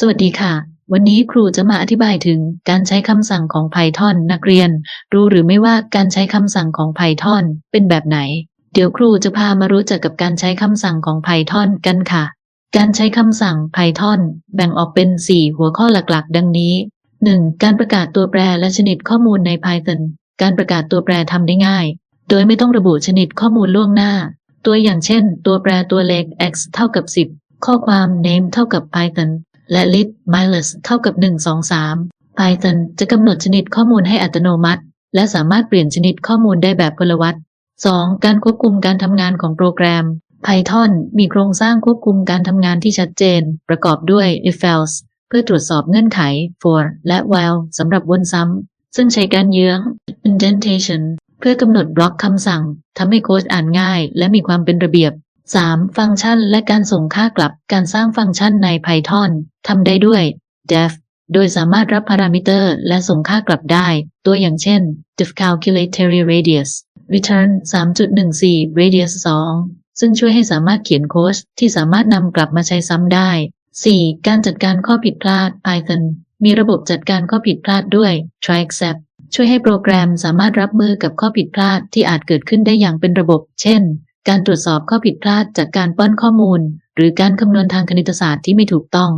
สวัสดีค่ะ วันนี้ครูจะมาอธิบายถึงการใช้คำสั่งของ Python นักเรียน รู้หรือไม่ว่าการใช้คำสั่งของ Python เป็นแบบไหน เดี๋ยวครูจะพามารู้จักกับการใช้คำสั่งของ Python กันค่ะ การใช้คำสั่ง Python แบ่งออกเป็น 4 หัวข้อหลักๆ ดังนี้ 1. การประกาศตัวแปรและชนิดข้อมูลใน Python การประกาศตัวแปรทำได้ง่าย โดยไม่ต้องระบุชนิดข้อมูลล่วงหน้า ตัวอย่างเช่น ตัวแปรตัวเลข x เท่ากับ 10 ข้อความ name เท่ากับ Python และ list minus เท่ากับ 1 2 3 Python จะกำหนดชนิดข้อมูลให้อัตโนมัติ และสามารถเปลี่ยนชนิดข้อมูลได้แบบพลวัต 2. การควบคุมการทำงานของโปรแกรม Python มีโครงสร้างควบคุมการทำงานที่ชัดเจน ประกอบด้วย if else เพื่อตรวจสอบเงื่อนไข for และ while สำหรับวนซ้ำ ซึ่งใช้การเยื้อง indentation เพื่อกำหนดบล็อกคำสั่งทำให้โค้ดอ่านง่าย และมีความเป็นระเบียบ 3. ฟังก์ชันและการส่งค่ากลับการสร้างฟังก์ชันใน Python ทำได้ด้วย def โดยสามารถรับพารามิเตอร์และส่งค่ากลับได้ ตัวอย่างเช่น def calculatory radius return 3.14 radius 2 ซึ่งช่วยให้สามารถเขียนโค้ดที่สามารถนำกลับมาใช้ซ้ำได้ 4. การจัดการข้อผิดพลาด Python มีระบบจัดการข้อผิดพลาดด้วย try except ช่วยให้โปรแกรมสามารถรับมือกับข้อผิดพลาดที่อาจเกิดขึ้นได้อย่างเป็นระบบ เช่น การตรวจสอบข้อผิดพลาดจากการป้อนข้อมูล หรือการคำนวณทางคณิตศาสตร์ที่ไม่ถูกต้อง